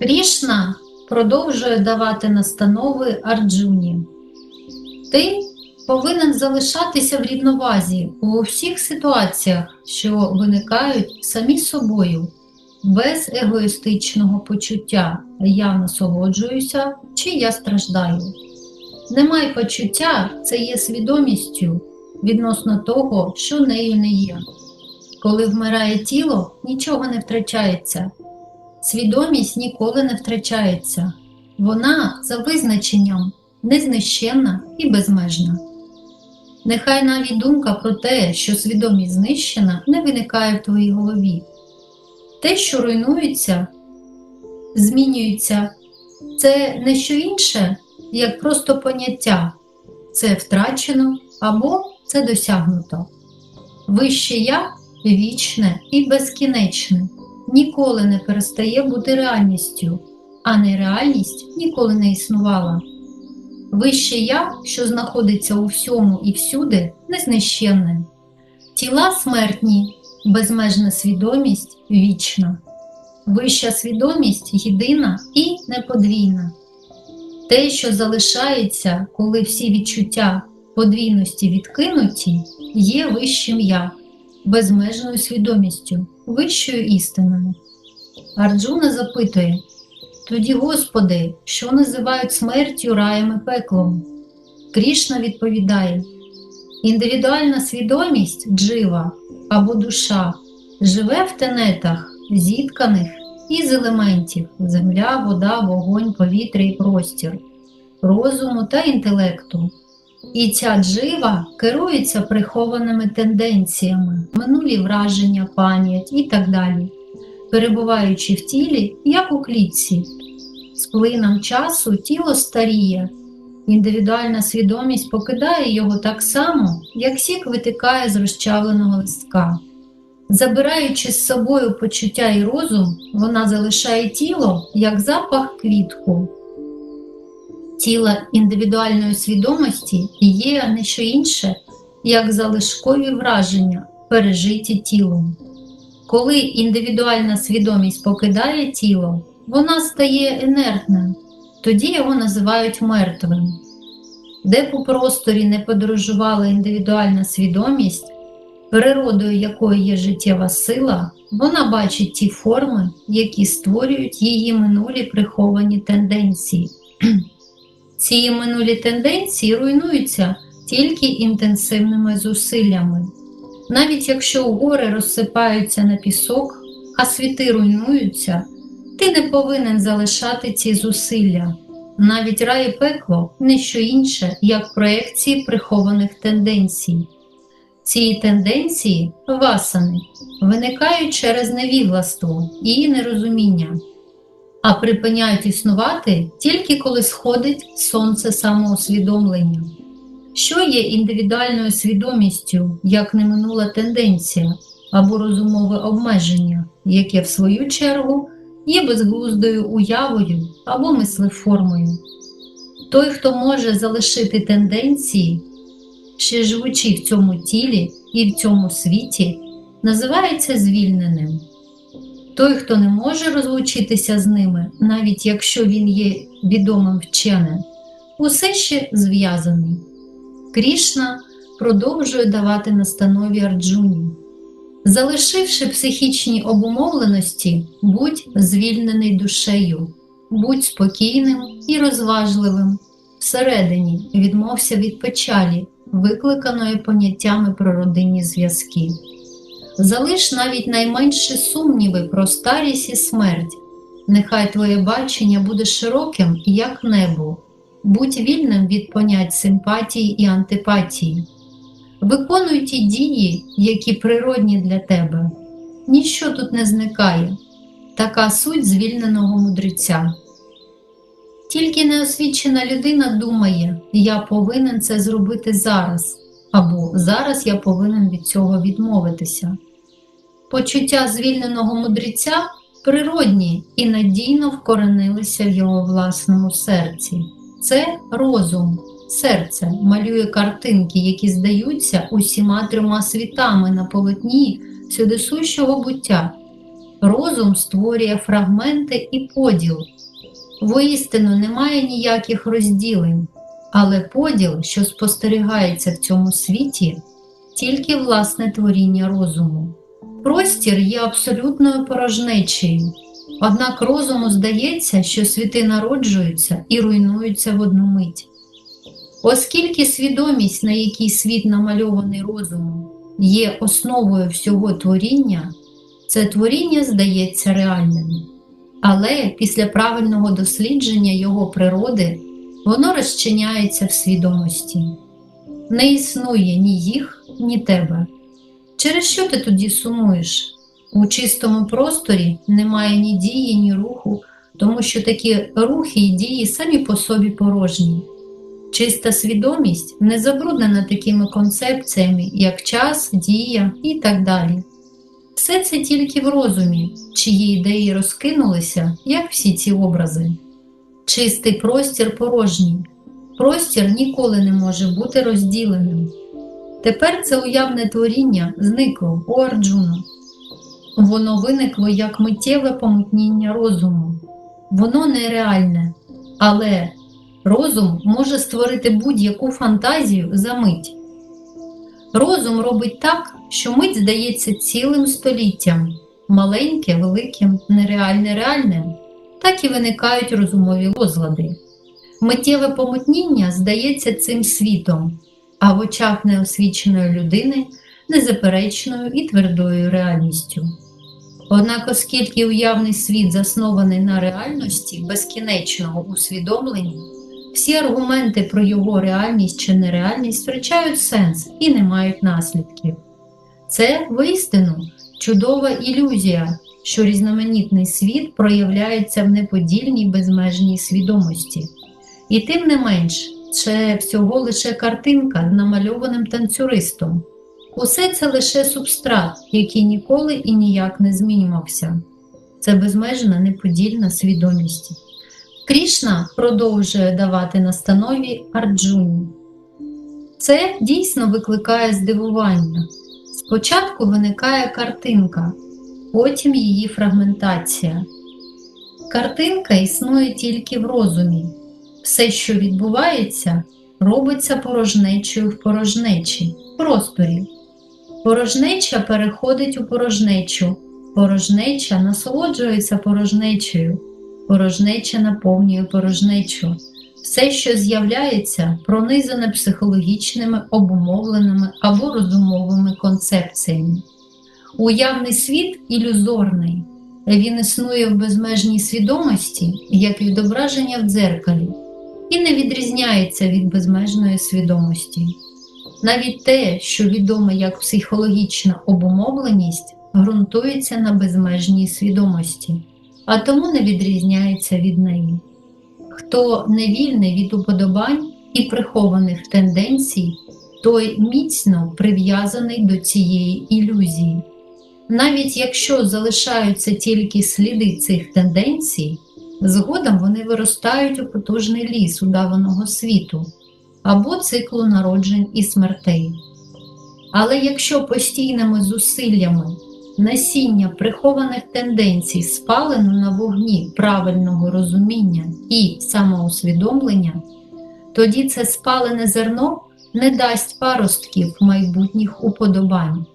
Крішна продовжує давати настанови Арджуні. Ти повинен залишатися в рівновазі у всіх ситуаціях, що виникають самі собою, без егоїстичного почуття я насолоджуюся чи я страждаю. Немає почуття, це є свідомістю відносно того, що нею не є. Коли вмирає тіло, нічого не втрачається. Свідомість ніколи не втрачається. Вона за визначенням незнищенна і безмежна. Нехай навіть думка про те, що свідомість знищена, не виникає в твоїй голові. Те, що руйнується, змінюється, це не що інше, як просто поняття це втрачено або це досягнуто. Вище я вічне і безкінечне, ніколи не перестає бути реальністю, а нереальність ніколи не існувала. Вище я, що знаходиться у всьому і всюди, незнищенне. Тіла смертні, безмежна свідомість вічна. Вища свідомість єдина і неподвійна. Те, що залишається, коли всі відчуття подвійності відкинуті, є вищим я, безмежною свідомістю, вищою істиною. Арджуна запитує тоді, Господи, що називають смертю раєм і пеклом? Крішна відповідає: індивідуальна свідомість джива або душа живе в тенетах, зітканих із елементів земля, вода, вогонь, повітря і простір, розуму та інтелекту. І ця джива керується прихованими тенденціями, минулі враження, пам'ять і так далі, перебуваючи в тілі, як у клітці. З плином часу тіло старіє, індивідуальна свідомість покидає його так само, як сік витикає з розчавленого листка. Забираючи з собою почуття і розум, вона залишає тіло як запах квітку. Тіло індивідуальної свідомості є не що інше, як залишкові враження, пережиті тілом. Коли індивідуальна свідомість покидає тіло, вона стає інертним, тоді його називають мертвим. Де по просторі не подорожувала індивідуальна свідомість, природою якої є життєва сила, вона бачить ті форми, які створюють її минулі приховані тенденції. Ці минулі тенденції руйнуються тільки інтенсивними зусиллями. Навіть якщо гори розсипаються на пісок, а світи руйнуються, ти не повинен залишати ці зусилля. Навіть рай і пекло не що інше, як проекції прихованих тенденцій. Ці тенденції, васани, виникають через невігластво і нерозуміння, а припиняють існувати тільки коли сходить сонце самоусвідомлення. Що є індивідуальною свідомістю, як неминула тенденція або розумове обмеження, яке в свою чергу є безглуздою уявою або мислеформою. Той, хто може залишити тенденції, ще живучи в цьому тілі і в цьому світі, називається звільненим. Той, хто не може розлучитися з ними, навіть якщо він є відомим вченим, усе ще зв'язаний. Крішна продовжує давати настанові Арджуні. Залишивши психічні обумовленості, будь звільнений душею, будь спокійним і розважливим. Всередині відмовся від печалі, викликаної поняттями про родинні зв'язки. Залиш навіть найменші сумніви про старість і смерть. Нехай твоє бачення буде широким, як небо, будь вільним від понять симпатії і антипатії. Виконуй ті дії, які природні для тебе. Ніщо тут не зникає, така суть звільненого мудреця. Тільки неосвічена людина думає, я повинен це зробити зараз, або зараз я повинен від цього відмовитися. Почуття звільненого мудреця природні і надійно вкоренилися в його власному серці. Це розум. Серце малює картинки, які здаються усіма трьома світами на полотні сюдисущого буття. Розум створює фрагменти і поділ. Воістину немає ніяких розділень, але поділ, що спостерігається в цьому світі, тільки власне творіння розуму. Простір є абсолютною порожнечею, однак розуму здається, що світи народжуються і руйнуються в одну мить. Оскільки свідомість, на якій світ намальований розумом, є основою всього творіння, це творіння здається реальним. Але після правильного дослідження його природи воно розчиняється в свідомості. Не існує ні їх, ні тебе. Через що ти тоді сумуєш? У чистому просторі немає ні дії, ні руху, тому що такі рухи і дії самі по собі порожні. Чиста свідомість не забруднена такими концепціями, як час, дія і так далі. Все це тільки в розумі, чиї ідеї розкинулися, як всі ці образи. Чистий простір порожній. Простір ніколи не може бути розділеним. Тепер це уявне творіння зникло у Арджуна. Воно виникло як миттєве помутніння розуму. Воно нереальне, але розум може створити будь-яку фантазію за мить. Розум робить так, що мить здається цілим століттям, маленьке, великим, нереальне реальним, так і виникають розумові розлади. Миттєве помутніння здається цим світом, а в очах неосвіченої людини незаперечною і твердою реальністю. Однак, оскільки уявний світ заснований на реальності безкінечного усвідомлення, всі аргументи про його реальність чи нереальність втрачають сенс і не мають наслідків. Це воістину чудова ілюзія, що різноманітний світ проявляється в неподільній безмежній свідомості. І тим не менш, це всього лише картинка з намальованим танцюристом. Усе це лише субстрат, який ніколи і ніяк не змінювався. Це безмежна неподільна свідомість. Крішна продовжує давати настанові Арджуні. Це дійсно викликає здивування. Спочатку виникає картинка, потім її фрагментація. Картинка існує тільки в розумі. Все, що відбувається, робиться порожнечою в порожнечі, в просторі. Порожнеча переходить у порожнечу, порожнеча насолоджується порожнечею, порожнеча наповнює порожнечу. Все, що з'являється, пронизане психологічними, обумовленими або розумовими концепціями. Уявний світ ілюзорний, він існує в безмежній свідомості, як відображення в дзеркалі, і не відрізняється від безмежної свідомості. Навіть те, що відоме як психологічна обумовленість, ґрунтується на безмежній свідомості, а тому не відрізняється від неї. Хто не вільний від уподобань і прихованих тенденцій, той міцно прив'язаний до цієї ілюзії. Навіть якщо залишаються тільки сліди цих тенденцій, згодом вони виростають у потужний ліс удаваного світу або циклу народжень і смертей. Але якщо постійними зусиллями насіння прихованих тенденцій спалено на вогні правильного розуміння і самоусвідомлення, тоді це спалене зерно не дасть паростків майбутніх уподобань.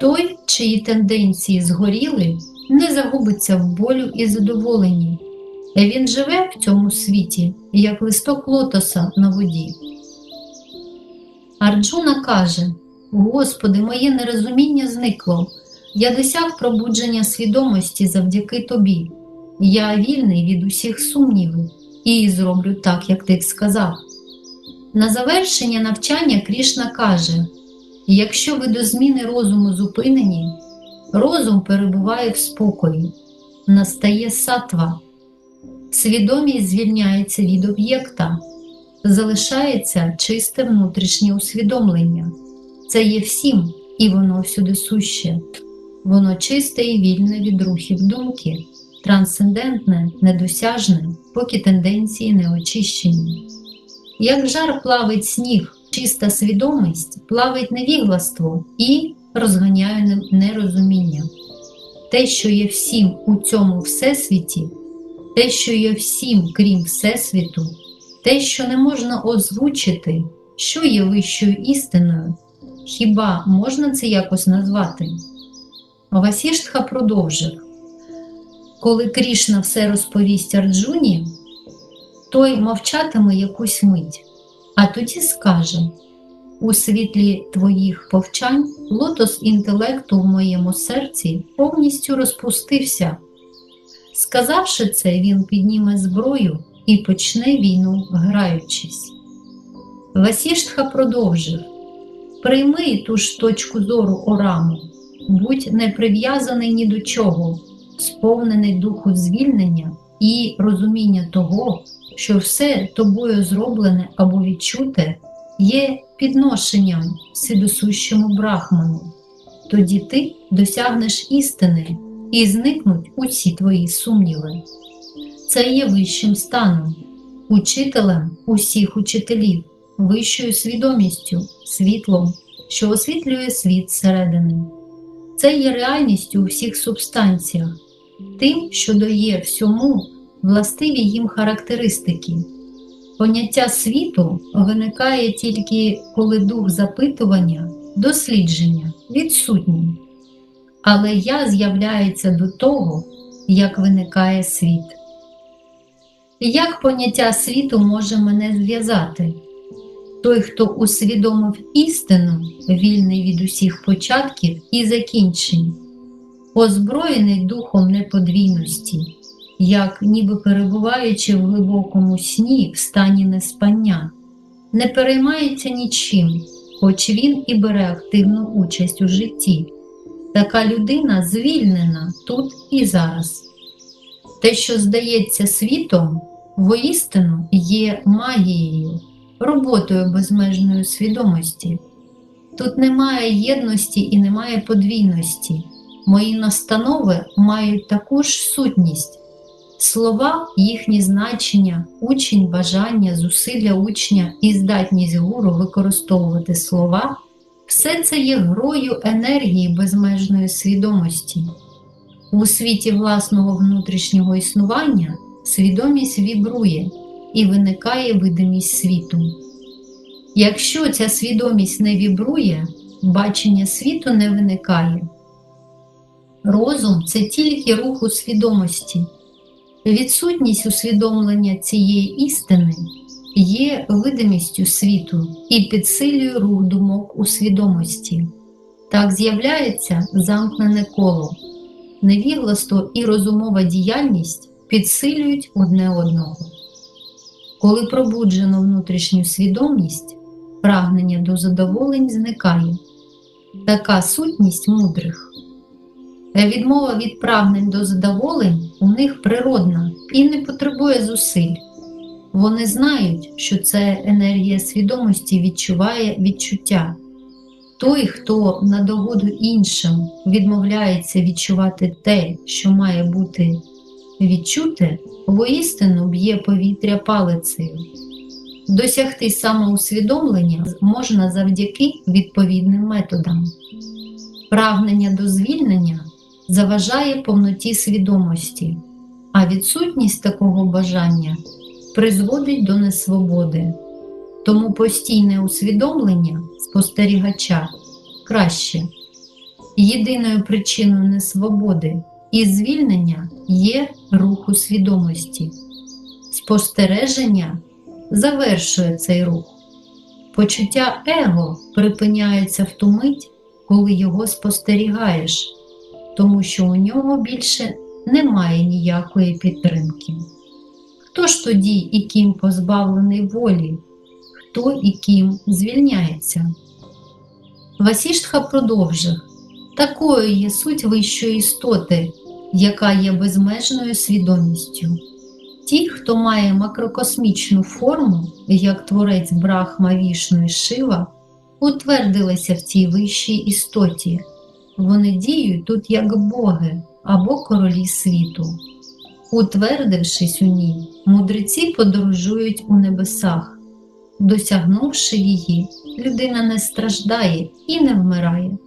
Той, чиї тенденції згоріли, не загубиться в болю і задоволенні. Він живе в цьому світі, як листок лотоса на воді. Арджуна каже: Господи, моє нерозуміння зникло. Я досяг пробудження свідомості завдяки тобі. Я вільний від усіх сумнівів і зроблю так, як ти сказав. На завершення навчання Крішна каже: якщо ви до зміни розуму зупинені, розум перебуває в спокої, настає сатва, свідомість звільняється від об'єкта, залишається чисте внутрішнє усвідомлення. Це є всім, і воно всюди суще. Воно чисте і вільне від рухів думки, трансцендентне, недосяжне, поки тенденції не очищені. Як жар плавить сніг, чиста свідомість плавить невігластво і розганяє нерозуміння. те, що є всім у цьому всесвіті, те, що є всім, крім Всесвіту, те, що не можна озвучити, що є вищою істиною, хіба можна це якось назвати? Васіштха продовжив. Коли Крішна все розповість Арджуні, той мовчатиме якусь мить, а тоді скаже: у світлі твоїх повчань лотос інтелекту в моєму серці повністю розпустився. Сказавши це, він підніме зброю і почне війну, граючись. Васіштха продовжив: Прийми ту ж точку зору Ораму, будь не прив'язаний ні до чого, сповнений духу звільнення і розуміння того, що все тобою зроблене або відчуте є підношенням вседосущому брахману. Тоді ти досягнеш істини і зникнуть усі твої сумніви. Це є вищим станом, учителем усіх учителів, вищою свідомістю, світлом, що освітлює світ зсередини. Це є реальністю у всіх субстанціях, тим, що дає всьому властиві їм характеристики. Поняття світу виникає тільки коли дух запитування, дослідження відсутній. Але я з'являється до того, як виникає світ. Як поняття світу може мене зв'язати? Той, хто усвідомив істину, вільний від усіх початків і закінчень, озброєний духом неподвійності, як ніби перебуваючи в глибокому сні в стані неспання, не переймається нічим, хоч він і бере активну участь у житті. Така людина звільнена тут і зараз. Те, що здається світом, воістину є магією, роботою безмежної свідомості. Тут немає єдності і немає подвійності. Мої настанови мають таку ж сутність. Слова, їхні значення, учень, бажання, зусилля учня і здатність гуру використовувати слова все це є грою енергії безмежної свідомості. У світі власного внутрішнього існування свідомість вібрує і виникає видимість світу. Якщо ця свідомість не вібрує, бачення світу не виникає. Розум це тільки рух у свідомості. Відсутність усвідомлення цієї істини є видимістю світу і підсилює рух думок у свідомості. Так з'являється замкнене коло. Невігластво і розумова діяльність підсилюють одне одного. Коли пробуджено внутрішню свідомість, прагнення до задоволень зникає. Така сутність мудрих. Відмова від прагнень до задоволень у них природна і не потребує зусиль. Вони знають, що це енергія свідомості відчуває відчуття. Той, хто на догоду іншим відмовляється відчувати те, що має бути відчуте, воістину б'є повітря палицею. Досягти самоусвідомлення можна завдяки відповідним методам. Прагнення до звільнення заважає повноті свідомості, а відсутність такого бажання призводить до несвободи. Тому постійне усвідомлення спостерігача краще. Єдиною причиною несвободи і звільнення є рух у свідомості. Спостереження завершує цей рух. Почуття его припиняється в ту мить, коли його спостерігаєш, тому що у нього більше немає ніякої підтримки. Хто ж тоді і ким позбавлений волі, хто і ким звільняється? Васіштха продовжив такою є суть вищої істоти, яка є безмежною свідомістю. Ті, хто має макрокосмічну форму, як творець Брахма Вішну і Шива, утвердилися в цій вищій істоті. Вони діють тут як боги або королі світу. Утвердившись у ній, мудреці подорожують у небесах. Досягнувши її, людина не страждає і не вмирає.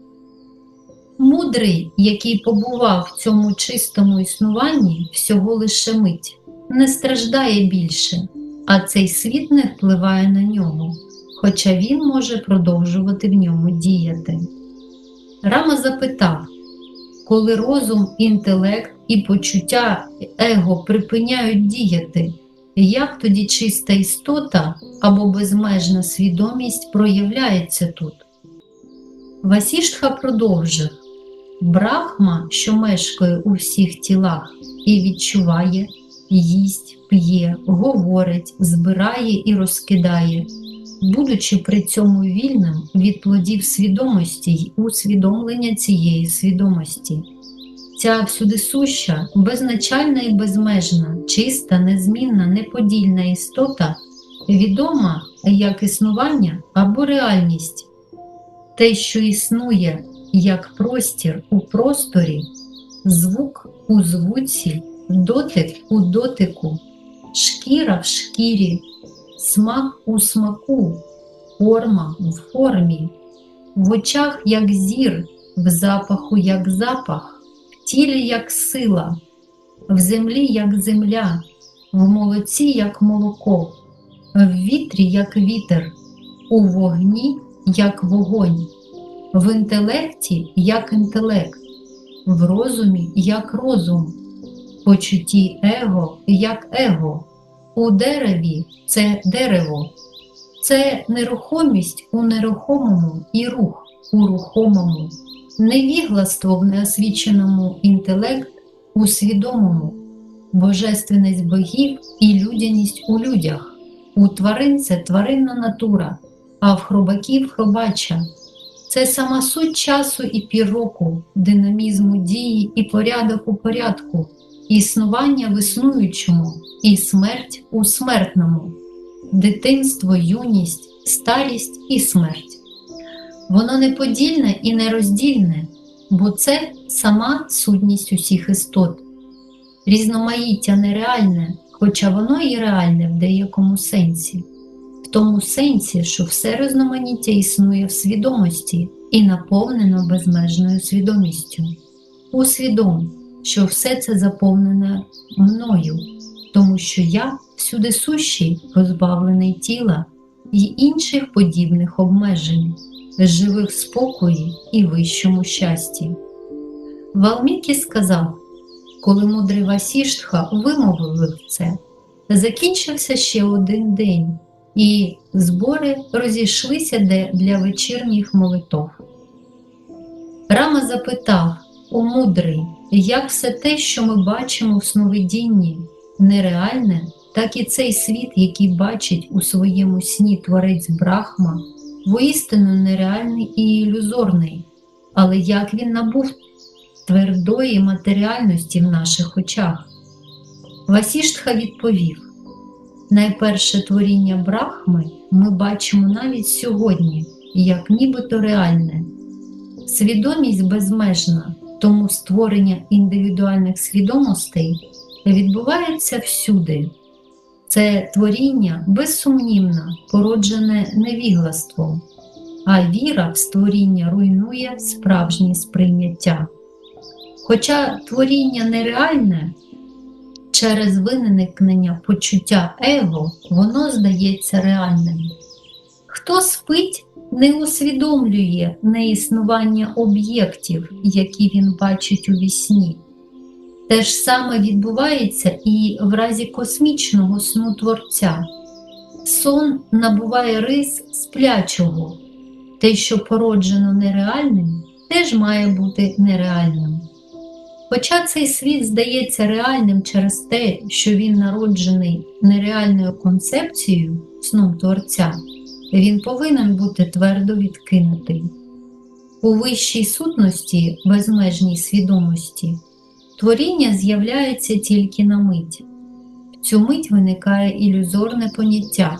Мудрий, який побував в цьому чистому існуванні всього лише мить, не страждає більше, а цей світ не впливає на нього, хоча він може продовжувати в ньому діяти. Рама запитав, коли розум, інтелект і почуття его припиняють діяти, як тоді чиста істота або безмежна свідомість проявляється тут? Васіштха продовжив Брахма, що мешкає у всіх тілах і відчуває, їсть, п'є, говорить, збирає і розкидає, будучи при цьому вільним від плодів свідомості й усвідомлення цієї свідомості. Ця всюдисуща, безначальна і безмежна, чиста, незмінна, неподільна істота відома як існування або реальність. Те, що існує як простір у просторі, звук у звуці, дотик у дотику, шкіра в шкірі, смак у смаку, форма в формі, в очах як зір, в запаху як запах, тілі як сила, в землі як земля, в молоці як молоко, в вітрі як вітер, у вогні як вогонь, в інтелекті як інтелект, в розумі як розум, почутті его як его, у дереві це дерево, це нерухомість у нерухомому і рух у рухомому, невігластво в неосвіченому інтелект у свідомому, божественність богів і людяність у людях. У тварин це тваринна натура, а в хробаків хробача. Це сама суть часу і півроку, динамізму дії і порядок у порядку, існування в існуючому і смерть у смертному, дитинство, юність, старість і смерть. Воно неподільне і нероздільне, бо це сама сутність усіх істот. Різноманіття нереальне, хоча воно і реальне в деякому сенсі, в тому сенсі, що все різноманіття існує в свідомості і наповнено безмежною свідомістю. Усвідом, що все це заповнене мною, тому що я всюди сущий, позбавлений тіла і інших подібних обмежень, живих в спокої і вищому щасті. Валмікі сказав, коли мудрий Васіштха вимовив це, закінчився ще один день, і збори розійшлися для вечірніх молитов. Рама запитав о мудрий, як все те, що ми бачимо в сновидінні, нереальне, так і цей світ, який бачить у своєму сні творець Брахма, воістину нереальний і ілюзорний, але як він набув твердої матеріальності в наших очах. Васіштха відповів: найперше творіння Брахми ми бачимо навіть сьогодні, як нібито реальне. Свідомість безмежна, тому створення індивідуальних свідомостей відбувається всюди. Це творіння безсумнівно породжене невіглаством, а віра в створіння руйнує справжнє сприйняття. Хоча творіння нереальне, через виникнення почуття его воно здається реальним. Хто спить, не усвідомлює неіснування об'єктів, які він бачить у вісні. Те ж саме відбувається і в разі космічного сну Творця. Сон набуває рис сплячого, те, що породжено нереальним, теж має бути нереальним. Хоча цей світ здається реальним через те, що він народжений нереальною концепцією сном Творця, він повинен бути твердо відкинутий. У вищій сутності, безмежній свідомості, творіння з'являється тільки на мить. В цю мить виникає ілюзорне поняття,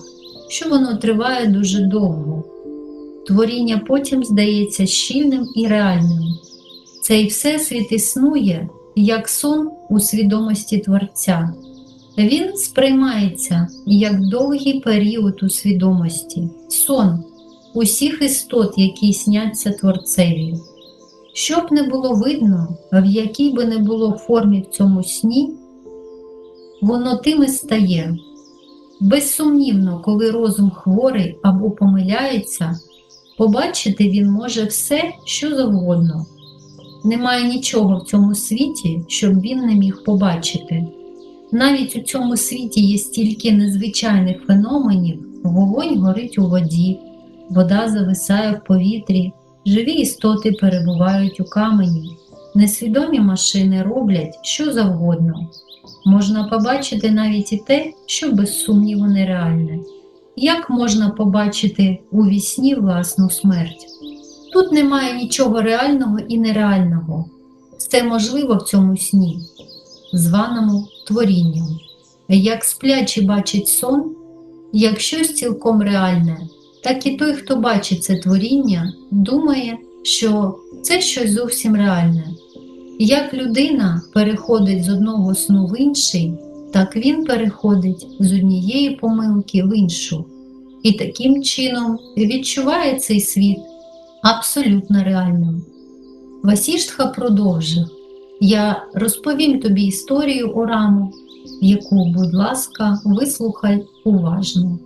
що воно триває дуже довго. Творіння потім здається щільним і реальним. Цей всесвіт існує як сон у свідомості Творця. Він сприймається як довгий період у свідомості, сон усіх істот, які сняться Творцеві. Щоб не було видно, в якій би не було формі в цьому сні, воно тим і стає. Безсумнівно, коли розум хворий або помиляється, побачити він може все, що завгодно. Немає нічого в цьому світі, щоб він не міг побачити. Навіть у цьому світі є стільки незвичайних феноменів, вогонь горить у воді, вода зависає в повітрі, живі істоти перебувають у камені, несвідомі машини роблять що завгодно. Можна побачити навіть і те, що без сумніву нереальне. Як можна побачити у вісні власну смерть? Тут немає нічого реального і нереального. Все можливо в цьому сні, званому творінням. Як сплячий бачить сон, як щось цілком реальне, так і той, хто бачить це творіння, думає, що це щось зовсім реальне. Як людина переходить з одного сну в інший, так він переходить з однієї помилки в іншу, і таким чином відчуває цей світ абсолютно реальним. Васіштха продовжив: Я розповім тобі історію Ораму, яку, будь ласка, вислухай уважно.